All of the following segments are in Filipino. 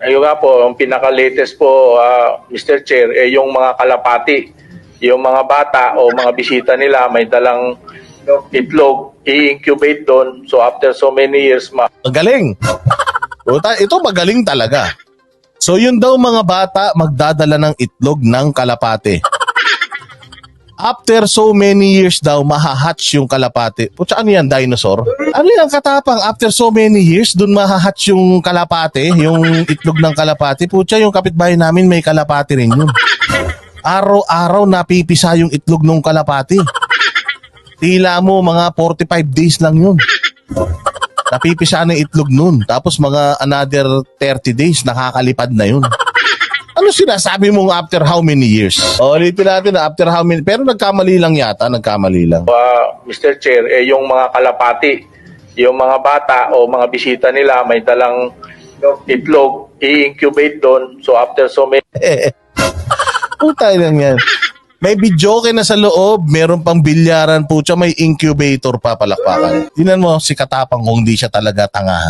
Ayun nga po, ang pinaka-latest po, ah, Mr. Chair, eh, yung mga kalapati, yung mga bata o mga bisita nila may dalang itlog, i-incubate doon. So after so many years, ma Magaling. Ito magaling talaga. So yun daw mga bata magdadala ng itlog ng kalapate. After so many years daw, mahahatch yung kalapate. Putya, ano yan, dinosaur? Ano yan, katapang? After so many years, dun mahahatch yung kalapate, yung itlog ng kalapate. Putya, yung kapitbahay namin may kalapate rin yun. Araw-araw napipisa yung itlog ng kalapate. Tila mo, mga 45 days lang yun. Napipisa na itlog nun. Tapos mga another 30 days, nakakalipad na yun. Ano sinasabi mong after how many years? O, ulitin natin na after how many... Pero nagkamali lang yata, nagkamali lang. ah, Mr. Chair, eh, yung mga kalapati, yung mga bata o mga bisita nila may dalang itlog, i-incubate doon. So after so many Putay lang yan. May videoke na sa loob, meron pang bilyaran po siya, may incubator pa palakpakan. Tingnan mo si Katapang kung di siya talaga tanga.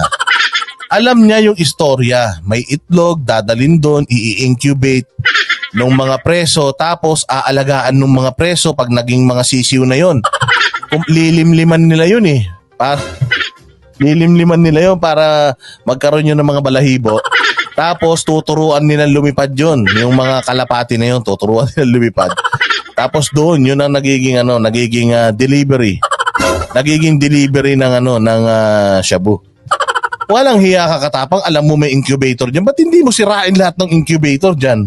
Alam niya yung istorya. May itlog, dadalin doon, i-incubate ng mga preso, tapos aalagaan ng mga preso pag naging mga sisiw na yon. Kung lilimliman nila yun eh. Pa lilimliman nila yon para magkaroon yun ng mga balahibo. Tapos tuturuan nila lumipad yon, yung mga kalapati na yun, tuturuan nila lumipad. Tapos doon, yun ang nagiging ano, nagiging ah, delivery. Nagiging delivery ng ano, ng ah, shabu. Walang hiya ka katapang, alam mo may incubator diyan. Ba't hindi mo sirain lahat ng incubator diyan?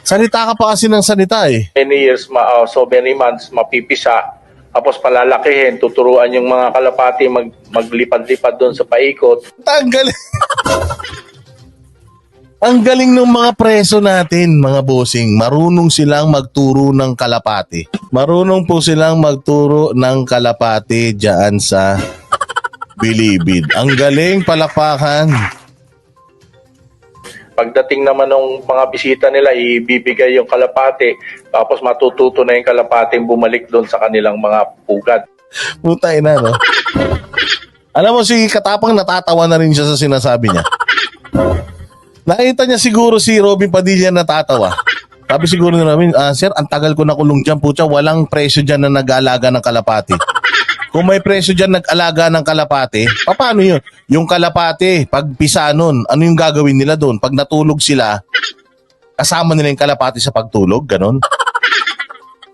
Salita ka pa kasi ng salita eh. many years, ma, ah, so many months, mapipisa. Tapos palalakihin, tuturuan yung mga kalapati mag, maglipad-lipad doon sa paikot. Ang galing. Ang galing ng mga preso natin, mga bossing. Marunong silang magturo ng kalapati. Marunong po silang magturo ng kalapati diyan sa Bilibid. Ang galing palakpakan. Pagdating naman ng mga bisita nila, ibibigay yung kalapati. Tapos matututo na yung kalapati bumalik doon sa kanilang mga pugad. Putay na, no? Alam mo, si Katapang natatawa na rin siya sa sinasabi niya. Nakita niya siguro si Robin Padilla natatawa. Sabi siguro na namin, ah, sir, ang tagal ko na kulong dyan, putya, walang presyo dyan na nag-aalaga ng kalapati. Kung may presyo dyan nag-alaga ng kalapati, paano yun? Yung kalapati, pag pisa nun, ano yung gagawin nila doon? Pag natulog sila, kasama nila yung kalapati sa pagtulog, ganon?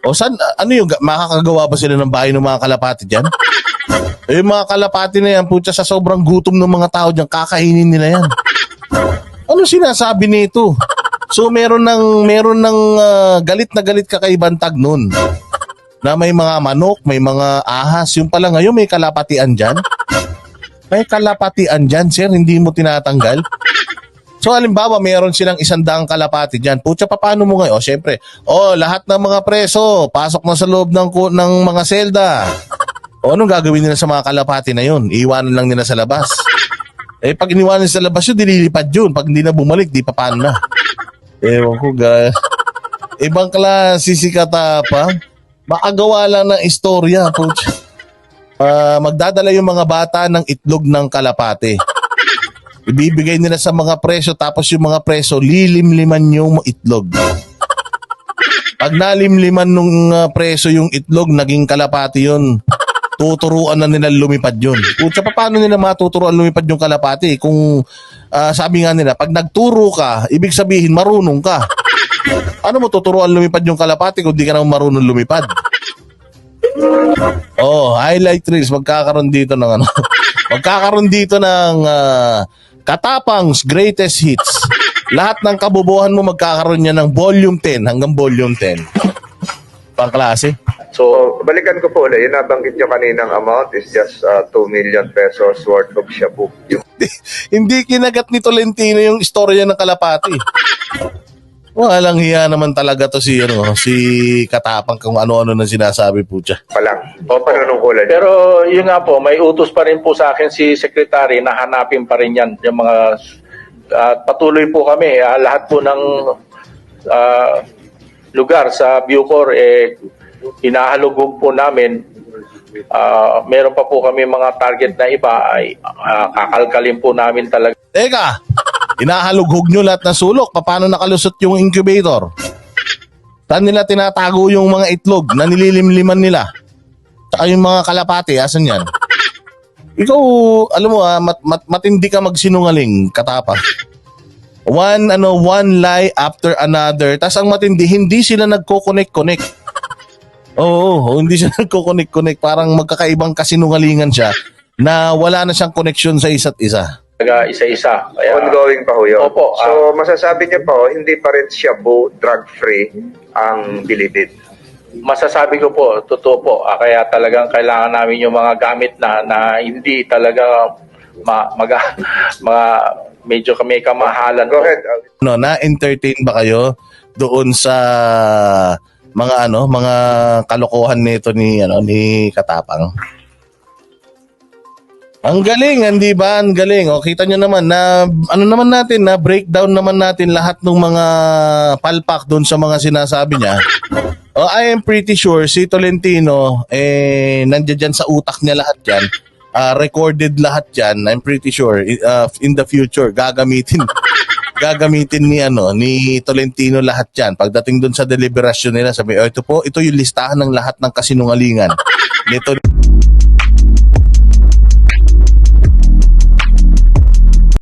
O san, ano yung, makakagawa ba sila ng bahay ng mga kalapati dyan? Eh, mga kalapati na yan, putya, sa sobrang gutom ng mga tao dyan, kakainin nila yan. Ano sinasabi nito? So meron ng meron ng ah, galit na galit ka kay Bantag nun. Na may mga manok, may mga ahas. Yung pala ngayon may kalapatian dyan. May kalapatian dyan, sir. Hindi mo tinatanggal. So halimbawa, mayroon silang isang daang kalapati dyan. Putya, paano mo ngayon? O, syempre, oh, lahat ng mga preso, pasok na sa loob ng, ng mga selda. O, anong gagawin nila sa mga kalapati na yun? Iwanan lang nila sa labas. Eh, pag iniwanan sa labas yun, dililipad yun. Pag hindi na bumalik, di pa paano na. Ewan ko, ga. Ibang klase si Katapa. Makagawa lang ng istorya. Putya. Ah, magdadala yung mga bata ng itlog ng kalapate. Ibibigay nila sa mga preso tapos yung mga preso lilimliman yung itlog. Pag nalimliman nung ah, preso yung itlog, naging kalapati yun. Tuturuan na nila lumipad yun. Putya, pa, paano nila matuturuan lumipad yung kalapati? Kung ah, sabi nga nila, pag nagturo ka, ibig sabihin marunong ka. Ano mo tuturuan lumipad yung kalapati kung di ka naman marunong lumipad? Oh, highlight reels magkakaroon dito ng ano. magkakaroon dito ng ah, Katapang's Greatest Hits. Lahat ng kabubuhan mo magkakaroon niya ng volume 10 hanggang volume 10. Pangklase. So, So, balikan ko po ulit. Yung nabanggit nyo kaninang amount is just uh, 2 million pesos worth of shabu. Yung Hindi kinagat ni Tolentino yung istorya ng kalapati. Walang hiya naman talaga to si ano, si Katapang kung ano-ano na sinasabi po siya. pa lang. O panunungkulan pero yun nga po, may utos pa rin po sa akin si Secretary na hanapin pa rin yan. Yung mga, at patuloy po kami, ah, lahat po ng ah, lugar sa Bucor, eh, hinahalugog po namin. Ah, meron pa po kami mga target na iba ay ah, kakalkalin po namin talaga. Teka, Inahalughog nyo lahat ng sulok. Paano nakalusot yung incubator? Saan nila tinatago yung mga itlog na nililimliman nila? Tsaka yung mga kalapati, asan yan? Ikaw, alam mo ah, mat, mat, matindi ka magsinungaling, katapa. One, ano, one lie after another. Tapos ang matindi, hindi sila nagko-connect-connect. Oo, oo, hindi siya nagko-connect-connect. Parang magkakaibang kasinungalingan siya na wala na siyang connection sa isa't isa. Taga isa-isa. Kaya, Ongoing pa ho yun. Opo, So, masasabi niyo po, hindi pa rin Shabu drug-free ang Bilibid. masasabi ko po, totoo po. Ah, kaya talagang kailangan namin yung mga gamit na na hindi talaga ma, maga, mga medyo kami kamahalan. Go ahead. no, na-entertain ba kayo doon sa mga ano, mga kalokohan nito ni ano ni Katapang? Ang galing, hindi ba? Ang galing. O, kita nyo naman na ano naman natin na breakdown naman natin lahat ng mga palpak doon sa mga sinasabi niya. O, I am pretty sure si Tolentino eh nandiyan dyan sa utak niya lahat 'yan. Ah, recorded lahat 'yan. I'm pretty sure uh, in the future gagamitin gagamitin ni ano ni Tolentino lahat 'yan. Pagdating doon sa deliberasyon nila, sabi, oh, ito po, ito yung listahan ng lahat ng kasinungalingan. Nito